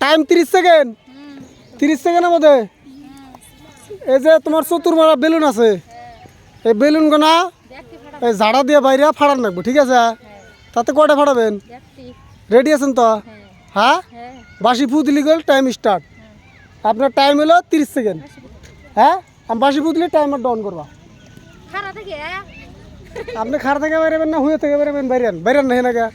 Time তিরিশ second তিরিশ সেকেন্ডের মধ্যে? এই যে তোমার চতুর্মারা বেলুন আছে। এই বেলুন গোনা এই ঝাড়া দিয়ে বাইরে ফাড়ান রাখব ঠিক আছে? তাতে কটা ফাড়াবেন? রেডি আছেন তো? হ্যাঁ? বাসি ফু দিলি গেল টাইম স্টার্ট আপনার টাইম হলো তিরিশ সেকেন্ড হ্যাঁ? আমি বাসি ফু দিলে টাইমার ডাউন করবা আপনি খার থেকে বেরোবেন না হুয়ে থেকে বেরোবেন বাইরেন বাইরেন না হেনাকে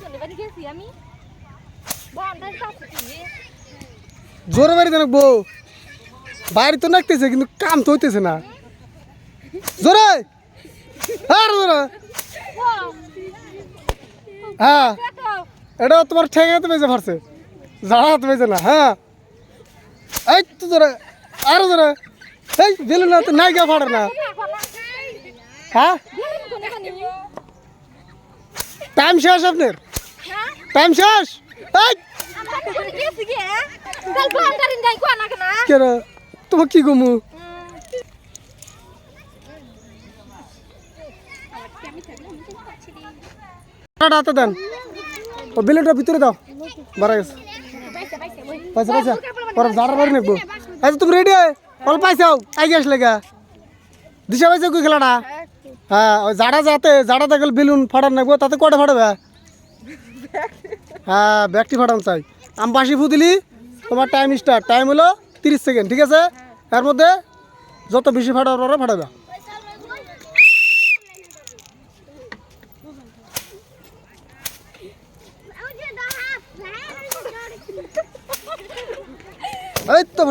চলে বাড়ি গেছি আমি বন্ধার কাছে জোরে বাড়ি দেন বউ। বাড়ি তো নাকতেছে, কিন্তু কাম তো হইতেছে না। জোরে! আর জোরে! হ্যাঁ এটা তোমার ঠেঙাতে বেজে ফারছে জাড়াতে বেজে না হ্যাঁ। এই তো জোরে, আরও জোরে। এই বেলুন না তো নাইকা ফাড়ে না। হ্যাঁ? টাইম শেষ আপনার? টাইম শেষ? এই কেন? তোমার কি গমু দেন। ও, বিলেটটা ভিতরে দাও। বাড়া গেছে। পয়সা পয়সা পরে জাড়ার বাড়ি নেব। আচ্ছা তুমি রেডি অল্প পাইছাও আগে আসলে গা। দিশা পাইছো কি খেলাটা? হ্যাঁ ওই জাড়া যাতে জাড়া দেখল বেলুন ফাটান নেব, তাতে কটা ফাটাবে? হ্যাঁ ব্যাগটি ফাটান চাই। আম বাসি ফু দিলি, তোমার টাইম স্টার্ট টাইম হলো তিরিশ সেকেন্ড ঠিক আছে? এর মধ্যে যত বেশি ফাটাবার পারো ফাটাবে। এই তো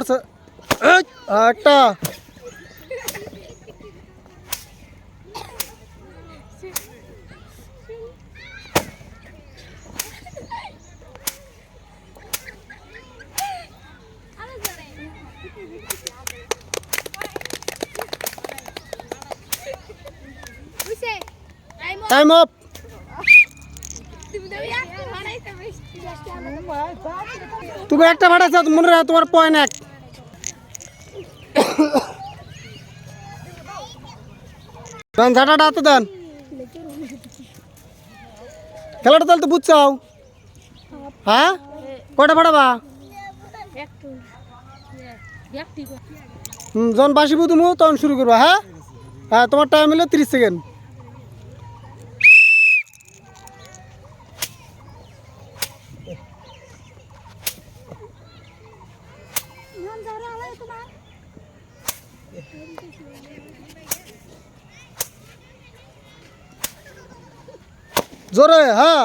একটা। টাইম অফ তুমি একটা ফাটাইছো মনে রাখো তোমার পয়েন্ট এক। দেন ঝাঁটাটা হাতে দেন। খেলাটা তাহলে তো বুঝছাও। হ্যাঁ? কয়টা ফাটাবা হুম, যখন বাসিবু তুমি, তখন শুরু করবা হ্যাঁ? হ্যাঁ তোমার টাইম হলো তিরিশ সেকেন্ড জোরে হ্যাঁ?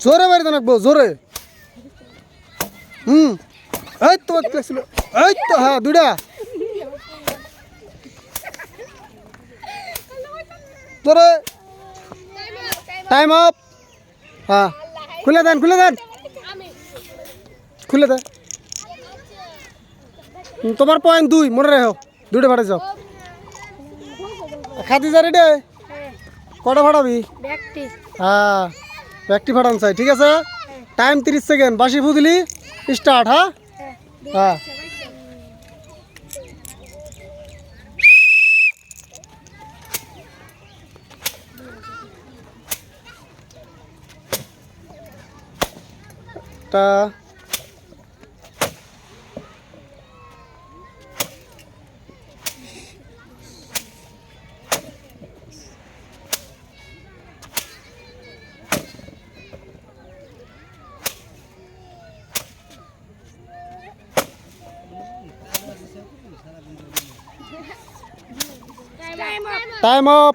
জোরে বাড়িতে রাখব জোরে। হুম। এই তো একটা ছিল এই তো হ্যাঁ দুটা জোরে টাইম আপ হ্যাঁ। খুলে দেন খুলে দেন। খুলে দেন তোমার পয়েন্ট দুই মনে রেখো। দুটো ফাটে যাও। খাদি যা রেডে কটা ফাটাবি? ব্যক্তি। হ্যাঁ ব্যাগটি ফাটান চাই ঠিক আছে? টাইম তিরিশ সেকেন্ড বাসি ফুদিলি স্টার্ট হ্যাঁ? হ্যাঁ তা টাইম অফ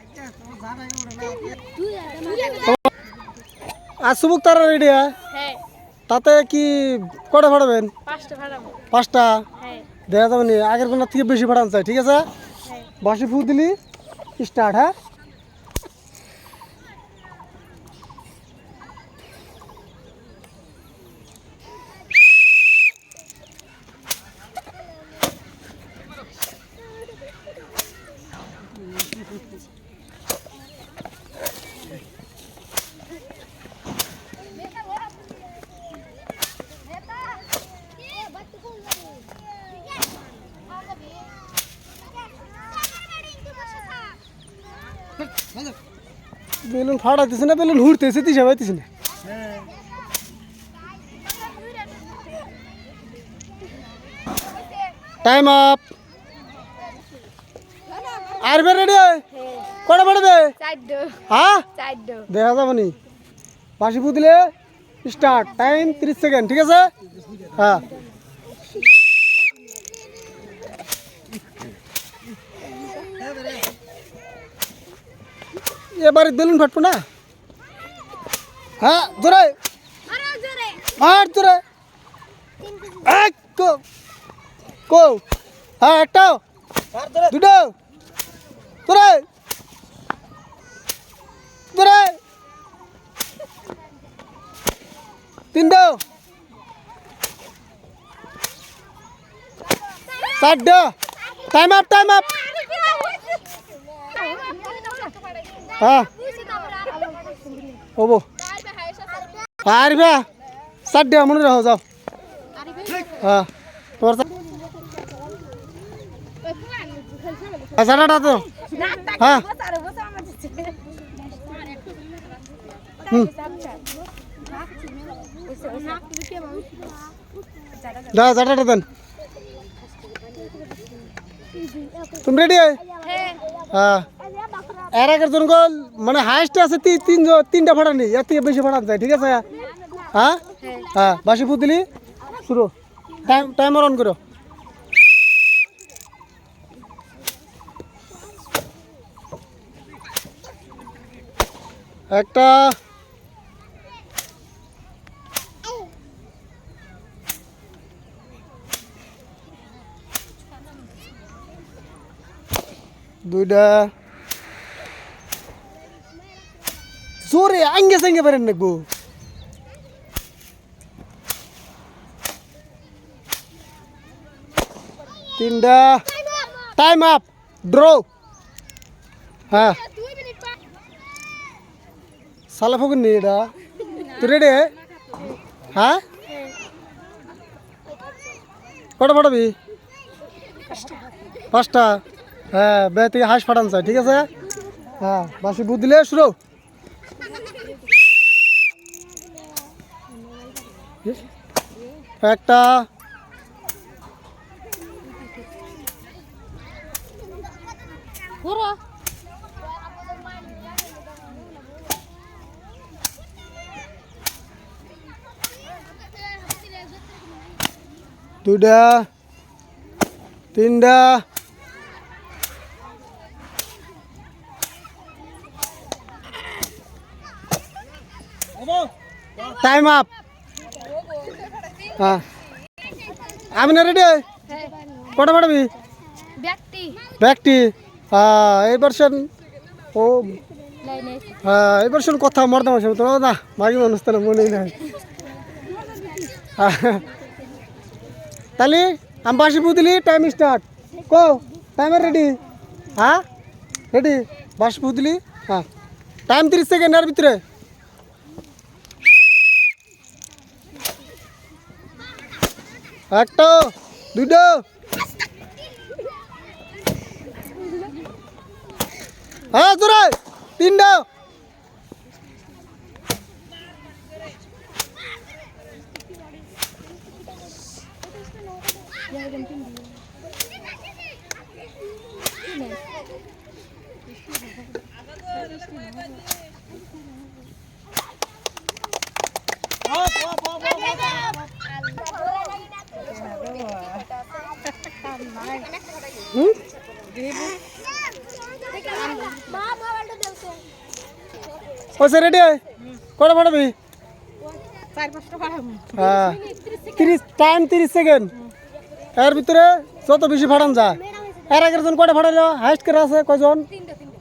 আর সুবুক তার রেডি হ্যাঁ? হ্যাঁ। তাতে কি কটা ভাড়াবেন? পাঁচটা হ্যাঁ। দেখা যাবে নি আগের কোনো থেকে বেশি ভাড়ান চাই ঠিক আছে? বাসি ফু দিলি স্টার্ট হ্যাঁ? বেলুন ফাটাইতেছে না বেলুন হুড়তেছে দিশা পাইতেছে না। টাইম আপ আরবে রেডি কটা পড়বে হ্যাঁ? দেখা যাবে নি। বাসি পুতলে স্টার্ট টাইম তিরিশ সেকেন্ড ঠিক আছে? হ্যাঁ। এবারে বেলুন ফাটবো না হ্যাঁ জোরে আরও জোরে আর জোরে এক কো কো হ্যাঁ একটাও দুটো জোরে জোরে তিনটো চারটো টাইম আপ টাইম আপ হ্যাঁ হব পারবে চারটে মনে রাখো যাও হ্যাঁ তোমার চারটা তো হ্যাঁ হুম যা চারটা দেন তুমি রেডি হ্যাঁ এর আগের জন গোল মানে হাইস্ট আছে তিন তিন তিনটা ফাটানি এর থেকে বেশি ফাটান যায় ঠিক আছে? হ্যাঁ? হ্যাঁ বাসি পুতলি শুরু। টাইম টাইমার অন করো। একটা। দুইটা। জোরে আঙ্গে সাঙ্গে পারেন নাকবো তিনটা। টাইম আপ ড্র হ্যাঁ। সালা ফকুন নি এটা। তুই রেডি হ্যাঁ? কটা পাঠাবি? পাঁচটা। হ্যাঁ বে থেকে হাঁস ফাটান চাই ঠিক আছে? হ্যাঁ বাসি বুধ দিলে একটা। পুরো দুইটা তিনটা। টাইম আপ হ্যাঁ। আমি না রেডি কটা পাঠাবি ব্যাগটি হ্যাঁ এই ভার্সন ও হ্যাঁ এই ভার্সন কথা মরদাম আছে তো না মাগি মানুষ তো না মনেই নাই। তাহলে আমি বাসি বুদিলি টাইম স্টার্ট কো টাইমার রেডি হ্যাঁ রেডি বাসি বুদিলি হ্যাঁ। টাইম তিরিশ সেকেন্ড এর ভিতরে। একটা দুটো হ্যাঁ জোরে তিনটা। হুম ওসে রেডি কটা পাঠাবি? হ্যাঁ। তিরিশ টাইম তিরিশ সেকেন্ড এর ভিতরে যত বেশি ফাটান যায় এর আগের জন কটা ফাটাইলো? হাইস্ট করে আছে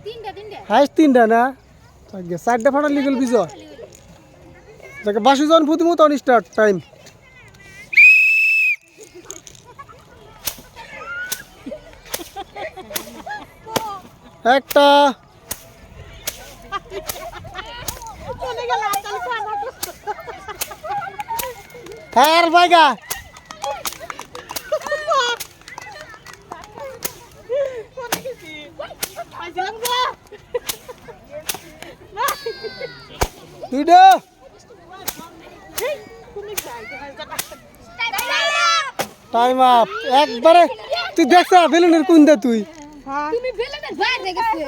তিনটা হাইস্ট তিনটা না? চারটা ফাটান লিগেল বিজয়। যাকে বাসি জন ফুটিমু তখন স্টার্ট টাইম একটা। হ্যাঁ আর দুইটা টাইম আপ একবারে তুই দেখছ বেলুনের কোন দে তুই? তুমি বেলুনের বাইরে গেছে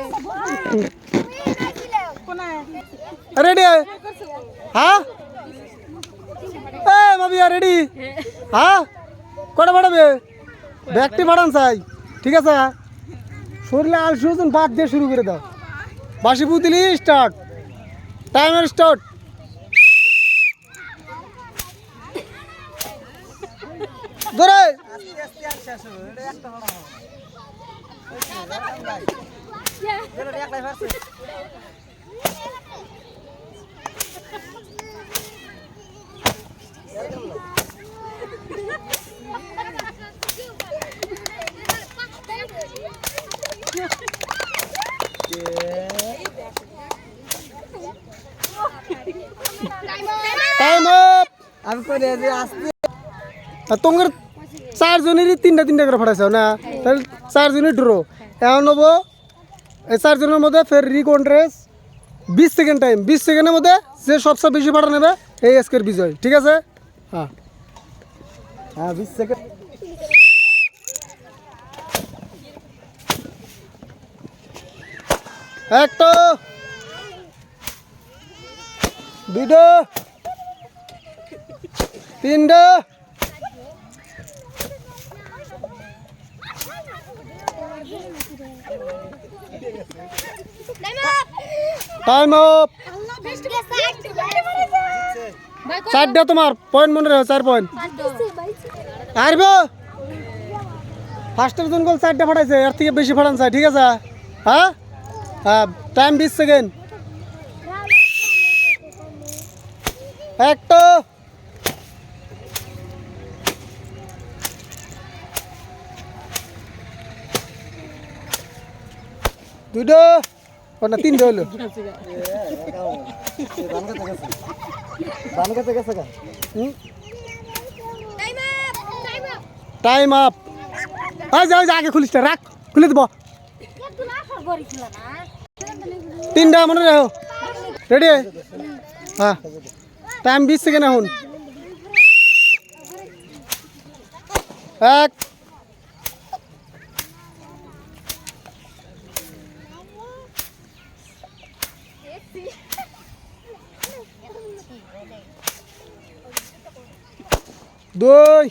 রেডি হ্যাঁ এ মাবিয়া রেডি হ্যাঁ কটা পাঠাবে ব্যাগটি পাঠান চাই ঠিক আছে শরীরে আলসি ওজন বাদ দিয়ে শুরু করে দাও বাসি পুতিলি স্টার্ট টাইমার স্টার্ট ধরে টাইম আপ আমি করে আসতে তোমার চারজনেরই তিনটা তিনটা করে ফাটাইছ না? তাহলে চারজনই ড্র এখন হব, এই চারজনের মধ্যে ফের রিকন রেস বিশ সেকেন্ড টাইম বিশ সেকেন্ডের মধ্যে যে সবচেয়ে বেশি ফাটা নেবে, এই আজকের বিজয়, ঠিক আছে? হ্যাঁ। হ্যাঁ বিশ সেকেন্ড একটা। দুইটা। তিনটা। টাইম আপ চারটা তোমার পয়েন্ট মনে রাখো চার পয়েন্ট আরব? ফার্স্টের জন গোল চারটা ফাটাইছে এর থেকে বেশি ফাটান চাই ঠিক আছে? হ্যাঁ? হ্যাঁ টাইম বিশ সেকেন্ড একটা দুটো না তিনটে হলো টাইম আপ আগে খুলিস রাখ, খুলে দেবো। তিনটা, মনে রাখো। রেডি হ্যাঁ। টাইম বিশ সেকেন্ড এখন এক দুই।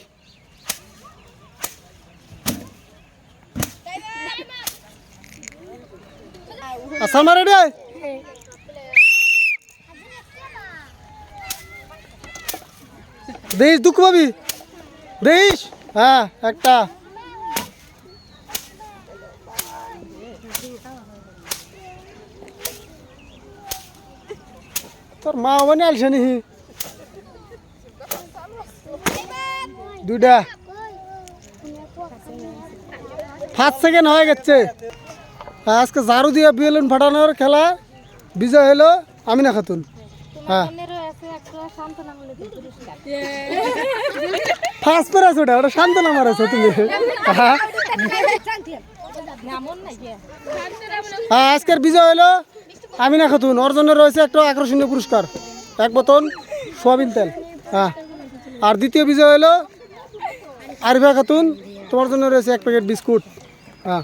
আসামা রেডি দেশ দুঃখ পাবি। দেশ? হ্যাঁ একটা। তোর মা মানে আলছে নি দুইটা। পাঁচ সেকেন্ড হয়ে গেছে। আজকে ঝাড়ু দিয়ে বেলুন ফাটানোর খেলা। বিজয় হলো আমিনা খাতুন। হ্যাঁ। ফার্স্ট ওটা তুমি। হ্যাঁ। হ্যাঁ আজকের বিজয় হলো আমিনা খাতুন। ওর জন্য রয়েছে একটা আকর্ষণীয় পুরস্কার। এক বোতল সোয়াবিন তেল। হ্যাঁ। আর দ্বিতীয় বিজয় হলো আরিফা খাতুন তোমার জন্য রয়েছে এক প্যাকেট বিস্কুট। হ্যাঁ